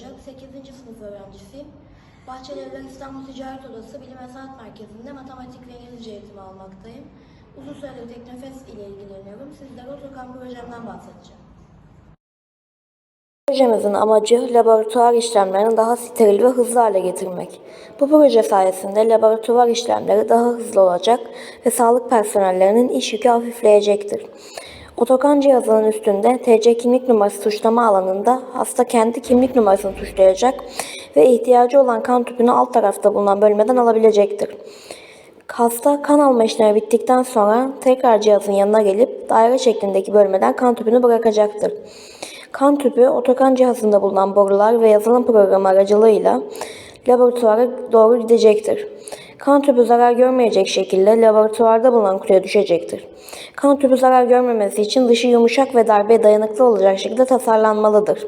olacak. 8. sınıf öğrencisiyim. Bahçelievler İstanbul Ticaret Odası Bilim ve Sanat Merkezi'nde matematik ve İngilizce eğitimi almaktayım. Uzun süredir Teknofest ile ilgileniyorum. Sizlere Otokan projemden bahsedeceğim. Projemizin amacı laboratuvar işlemlerini daha steril ve hızlı hale getirmek. Bu proje sayesinde laboratuvar işlemleri daha hızlı olacak ve sağlık personellerinin iş yükü hafifleyecektir. Otokan cihazının üstünde TC kimlik numarası tuşlama alanında hasta kendi kimlik numarasını tuşlayacak ve ihtiyacı olan kan tüpünü alt tarafta bulunan bölmeden alabilecektir. Hasta kan alma işlemi bittikten sonra tekrar cihazın yanına gelip daire şeklindeki bölmeden kan tüpünü bırakacaktır. Kan tüpü otokan cihazında bulunan borular ve yazılım programı aracılığıyla laboratuvara doğru gidecektir. Kan tüpü zarar görmeyecek şekilde laboratuvarda bulunan kutuya düşecektir. Kan tüpü zarar görmemesi için dışı yumuşak ve darbeye dayanıklı olacak şekilde tasarlanmalıdır.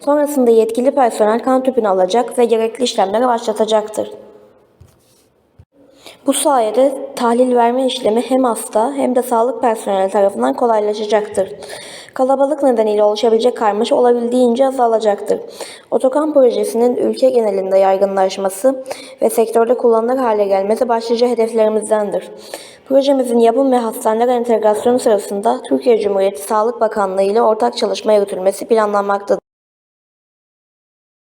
Sonrasında yetkili personel kan tüpünü alacak ve gerekli işlemleri başlatacaktır. Bu sayede tahlil verme işlemi hem hasta hem de sağlık personeli tarafından kolaylaşacaktır. Kalabalık nedeniyle oluşabilecek karmaşa olabildiğince azalacaktır. Otokan projesinin ülke genelinde yaygınlaşması ve sektörde kullanılır hale gelmesi başlıca hedeflerimizdendir. Projemizin yapım ve hastaneler entegrasyonu sırasında Türkiye Cumhuriyeti Sağlık Bakanlığı ile ortak çalışma yürütülmesi planlanmaktadır.